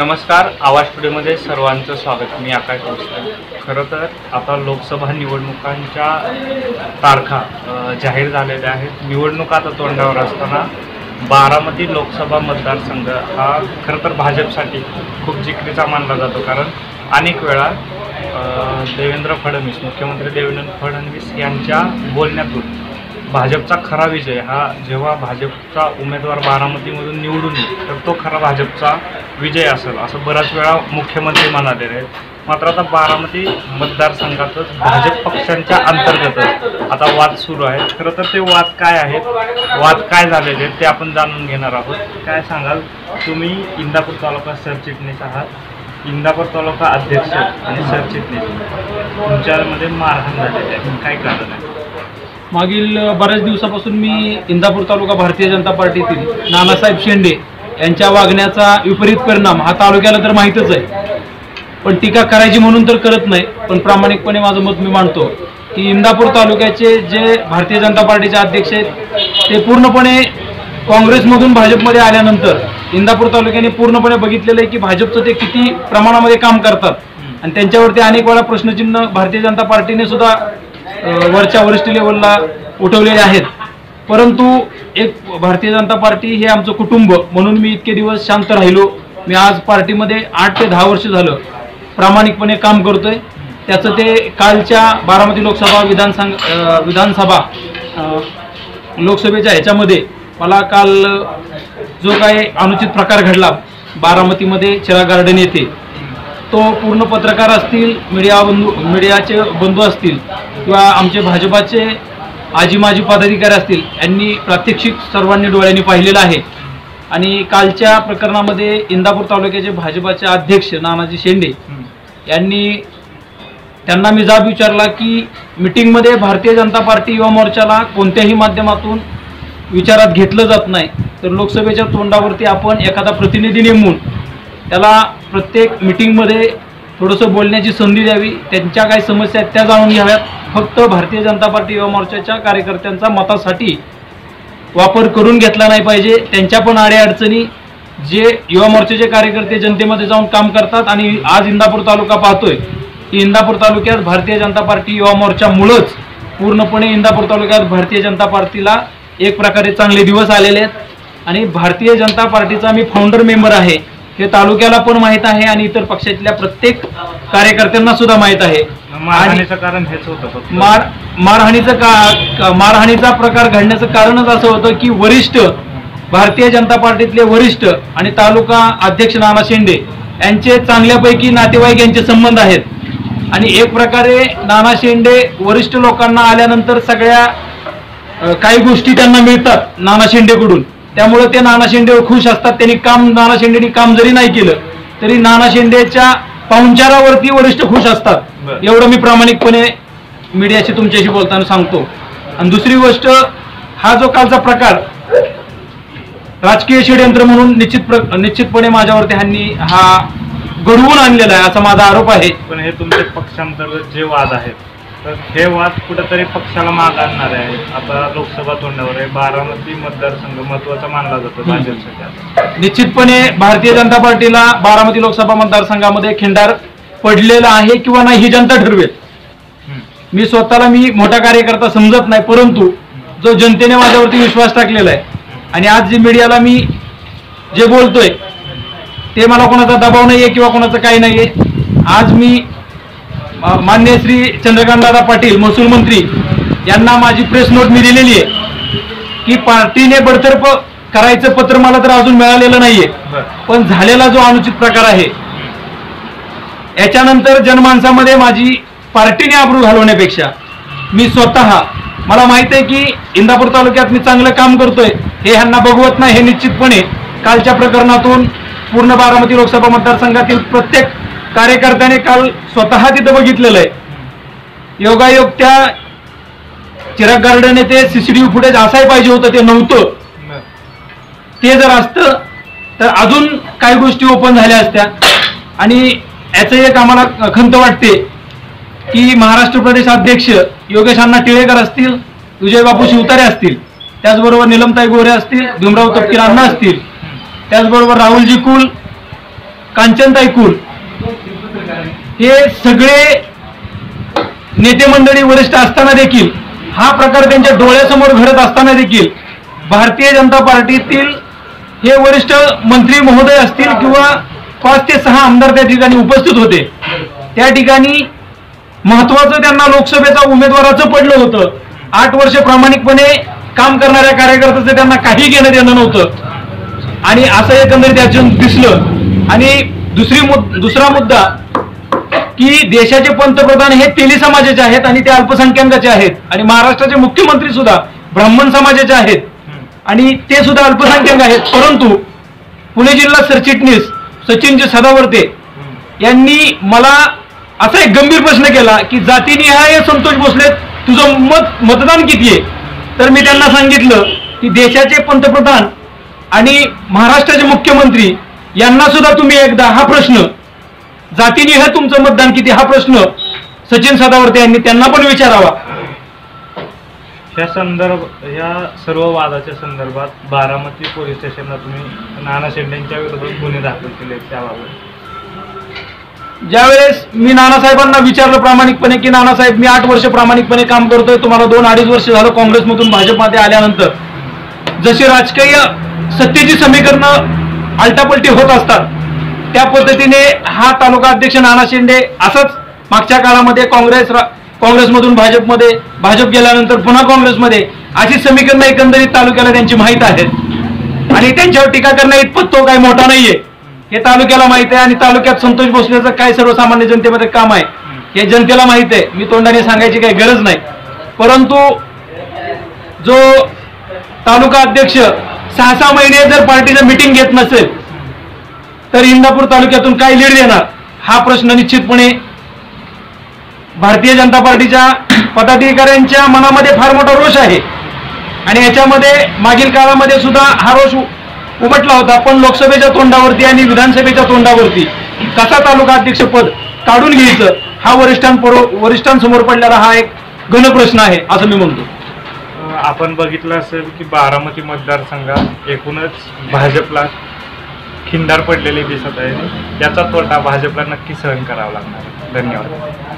नमस्कार आवाज टुडेमध्ये सर्वांचं स्वागत. मी आकाश गोष्ट खरं तर आता लोकसभा निवडणुकांच्या तारखा जाहीर झालेल्या आहेत. निवडणुका आता तोंडावर असताना बारामती लोकसभा मतदारसंघ हा खरं तर भाजपसाठी खूप जिकरीचा मानला जातो. कारण अनेक वेळा देवेंद्र फडणवीस मुख्यमंत्री देवेंद्र फडणवीस यांच्या बोलण्यातून भाजपचा खरा विजय हा जेव्हा भाजपचा उमेदवार बारामतीमधून निवडून येईल तर तो खरा भाजपचा विजय असेल असं बऱ्याच वेळा मुख्यमंत्री म्हणालेले आहेत मात्र आता बारामती मतदारसंघातच भाजप पक्षांच्या अंतर्गतच आता वाद सुरू आहेत. खरं तर ते वाद काय आहेत? वाद काय झालेले आहेत ते आपण जाणून घेणार आहोत. काय सांगाल? तुम्ही इंदापूर तालुका सरचिटणीस आहात. इंदापूर तालुका अध्यक्ष आणि सरचिटणीस. तुमच्यामध्ये मारहाण झालेली आहे. काय कारण आहे? मागील बऱ्याच दिवसापासून मी इंदापूर तालुका भारतीय जनता पार्टीतील नानासाहेब शेंडे यांच्या वागण्याचा विपरीत परिणाम हा तालुक्याला तर माहीतच आहे. पण टीका करायची म्हणून तर करत नाही पण प्रामाणिकपणे माझं मत मी मांडतो की इंदापूर तालुक्याचे जे भारतीय जनता पार्टीचे अध्यक्ष आहेत ते पूर्णपणे काँग्रेसमधून भाजपमध्ये आल्यानंतर इंदापूर तालुक्याने पूर्णपणे बघितलेलं आहे की भाजपचं ते किती प्रमाणामध्ये काम करतात. आणि त्यांच्यावरती अनेक वेळा प्रश्नचिन्ह भारतीय जनता पार्टीने सुद्धा वरच्या वरिष्ठ लेवलला उठवलेले आहेत. परंतु एक भारतीय जनता पार्टी हे आमचं कुटुंब म्हणून मी इतके दिवस शांत राहिलो. मी आज पार्टीमध्ये आठ ते दहा वर्ष झालं. प्रामाणिकपणे काम करतोय. त्याचं ते कालच्या बारामती लोकसभा विधानसंघ विधानसभा लोकसभेच्या ह्याच्यामध्ये मला काल जो काही अनुचित प्रकार घडला बारामतीमध्ये चिरा गार्डन येथे तो पूर्ण पत्रकार असतील मीडिया बंधू मीडियाचे बंधू असतील किंवा आमचे भाजपाचे आजी माजी पदाधिकारी असतील यांनी प्रात्यक्षिक सर्वांनी डोळ्यांनी पाहिलेलं आहे. आणि कालच्या प्रकरणामध्ये इंदापूर तालुक्याचे भाजपाचे अध्यक्ष नानाजी शेंडे यांनी त्यांना मी जाब विचारला की मिटिंगमध्ये भारतीय जनता पार्टी युवा मोर्चाला कोणत्याही माध्यमातून विचारात घेतलं जात नाही. तर लोकसभेच्या तोंडावरती आपण एखादा प्रतिनिधी नेमून त्याला प्रत्येक मिटिंगमध्ये थोडंसं बोलण्याची संधी द्यावी. त्यांच्या काही समस्या आहेत त्या जाणून घ्याव्यात. फक्त भारतीय जनता पार्टी युवा मोर्चाच्या कार्यकर्त्यांचा मतासाठी वापर करून घेतला नाही पाहिजे. त्यांच्या पण अडचणी जे युवा मोर्चाचे कार्यकर्ते जनतेमध्ये जाऊन काम करतात आणि आज इंदापूर तालुका पाहतोय की इंदापूर तालुक्यात भारतीय जनता पार्टी युवा मोर्चामुळंच पूर्णपणे इंदापूर तालुक्यात भारतीय जनता पार्टीला एक प्रकारे चांगले दिवस आलेले आहेत. आणि भारतीय जनता पार्टीचा मी फाउंडर मेंबर आहे. हे तालुक्याला पण माहीत आहे आणि इतर पक्षातल्या प्रत्येक कार्यकर्त्यांना सुद्धा माहीत आहे. मारहाणीचं कारण हेच होतं फक्त. मार मारहाणीचं का मारहाणीचा प्रकार घडण्याचं कारणच असं होतं की वरिष्ठ भारतीय जनता पार्टीतले वरिष्ठ आणि तालुका अध्यक्ष नाना शेंडे यांचे चांगल्यापैकी नातेवाईक यांचे संबंध आहेत. आणि एक प्रकारे नाना शेंडे वरिष्ठ लोकांना आल्यानंतर सगळ्या काही गोष्टी त्यांना मिळतात नाना शेंडेकडून त्यामुळे ते नाना शेंडे खुश असतात. त्यांनी काम नाना शेंडेनी काम जरी नाही केलं तरी नाना शेंडेच्या पाहुणचारावरती वरिष्ठ खुश असतात. एवढं मी प्रामाणिकपणे मीडियाशी तुमच्याशी बोलताना सांगतो. आणि दुसरी गोष्ट हा जो कालचा प्रकार राजकीय षडयंत्र म्हणून निश्चित प्र निश्चितपणे माझ्यावरती ह्यांनी हा घडवून आणलेला आहे असा माझा आरोप आहे. पण हे तुमचे पक्षांतर्गत जे वाद आहेत तर हे वाद कुठेतरी पक्षाला माग आणणारे आहेत आता लोकसभा तोंडावर आहे. बारामती मतदारसंघ महत्त्वाचा मानला जातो भाजपसाठी. निश्चितपणे भारतीय जनता पार्टीला बारामती लोकसभा मतदारसंघामध्ये खिंडार पडलेला आहे किंवा नाही ही जनता ठरवेल. मी स्वतःला मी मोठा कार्यकर्ता समजत नाही परंतु जो जनतेने माझ्यावरती विश्वास टाकलेला आहे. आणि आज जे मीडियाला मी जे बोलतोय ते मला कोणाचा दबाव नाहीये किंवा कोणाचं काही नाहीये. आज मी मा- मान्य श्री चंद्रकांतदादा पाटील महसूल मंत्री यांना माझी प्रेस नोट मी दिलेली आहे की पार्टीने बडतर्फ करायचं पत्र मला तर अजून मिळालेलं नाहीये. पण झालेला जो अनुचित प्रकार आहे याच्यानंतर जनमानसामध्ये माझी पार्टीने आबरू घालवण्यापेक्षा मी स्वतः मला माहीत आहे की इंदापूर तालुक्यात मी चांगलं काम करतोय हे ह्यांना बघवत नाही हे निश्चितपणे कालच्या प्रकरणातून पूर्ण बारामती लोकसभा मतदारसंघातील प्रत्येक कार्यकर्त्याने काल स्वतः तिथं बघितलेलं आहे. योगायोग त्या चिराग गार्डन येथे सीसीटीव्ही फुटेज असाय पाहिजे होतं ते नव्हतं. ते जर असतं तर अजून काही गोष्टी ओपन झाल्या असत्या. आणि याचं एक आम्हाला खंत वाटते की महाराष्ट्र प्रदेश अध्यक्ष योगेश अण्णा टिळेकर असतील विजयबापू शिवतारे असतील त्याचबरोबर निलमताई गोरे असतील भीमराव तपकीर अण्णा असतील त्याचबरोबर राहुलजी कुल कांचनताई कुल हे सगळे नेते मंडळी वरिष्ठ असताना देखील हा प्रकार त्यांच्या डोळ्यासमोर घडत असताना देखील भारतीय जनता पार्टीतील हे वरिष्ठ मंत्री महोदय असतील किंवा पाच ते सहा आमदार त्या ठिकाणी उपस्थित होते. त्या ठिकाणी महत्वाचं त्यांना लोकसभेचा उमेदवाराचं पडलं होतं. आठ वर्ष प्रामाणिकपणे काम करणाऱ्या कार्यकर्त्याचं त्यांना काही घेणं देणं नव्हतं. आणि असं एकंदरीत त्याच्यातून दिसलं. आणि दुसरी मुद दुसरा मुद्दा की देशाचे पंतप्रधान हे तेली समाजाचे आहेत आणि ते अल्पसंख्याकाचे आहेत. आणि महाराष्ट्राचे मुख्यमंत्री सुद्धा ब्राह्मण समाजाचे आहेत. आणि ते सुद्धा अल्पसंख्याक आहेत. परंतु पुणे जिल्हा सरचिटणीस सचिनजी सदावर्ते यांनी मला असा एक गंभीर प्रश्न केला की जातीनिहाय संतोष भोसले तुझं मत मतदान किती आहे? तर मी त्यांना सांगितलं की देशाचे पंतप्रधान आणि महाराष्ट्राचे मुख्यमंत्री यांना सुद्धा तुम्ही एकदा हा प्रश्न जातीनिहाय तुमचं मतदान किती हा प्रश्न सचिन सदावर्ते यांनी त्यांना पण विचारावा. ह्या संदर्भ ह्या सर्व वादाच्या संदर्भात बारामती पोलीस स्टेशनला तुम्ही नाना शेंडेंच्या विरोधात गुन्हे दाखल केले त्याबाबत. ज्यावेळेस मी नानासाहेबांना विचारलं प्रामाणिकपणे की नानासाहेब मी आठ वर्ष प्रामाणिकपणे काम करतोय तुम्हाला दोन अडीच वर्ष झालं काँग्रेसमधून भाजपमध्ये आल्यानंतर. जशी राजकीय सत्तेची समीकरणं आलटापलटी होत असतात. त्या पद्धतीने हा तालुका अध्यक्ष नाना शिंदे असंच मागच्या काळामध्ये काँग्रेस काँग्रेसमधून भाजपमध्ये भाजप गेल्यानंतर पुन्हा काँग्रेसमध्ये अशी समीकरणं एकंदरीत तालुक्याला त्यांची माहीत आहेत. आणि त्यांच्यावर टीका करणं इतपत तो काही मोठा नाहीये. हे तालुक्याला माहीत आहे आणि तालुक्यात संतोष भोसलेचं काय सर्वसामान्य जनतेमध्ये काम आहे हे जनतेला माहीत आहे. मी तोंडाने सांगायची काही गरज नाही. परंतु जो तालुका अध्यक्ष सहा सहा महिने जर पार्टीचं मिटिंग घेत नसेल तर इंदापूर तालुक्यातून काय लीड देणार? हा प्रश्न निश्चितपणे भारतीय जनता पार्टीच्या पदाधिकाऱ्यांच्या मनामध्ये फार मोठा रोष आहे. आणि याच्यामध्ये मागील काळामध्ये सुद्धा हा रोष उमटला होता पण लोकसभेच्या तोंडावरती आणि विधानसभेच्या तोंडावरती कसा तालुका अध्यक्षपद काढून घ्यायचं हा वरिष्ठांपुढ वरिष्ठांसमोर पडलेला हा एक घन प्रश्न आहे असं मी म्हणतो. आपण बघितलं असेल की बारामती मतदारसंघात एकूणच भाजपला खिंडार पडलेले दिसत आहे. त्याचा तोटा भाजपला नक्की सहन करावा लागणार धन्यवाद.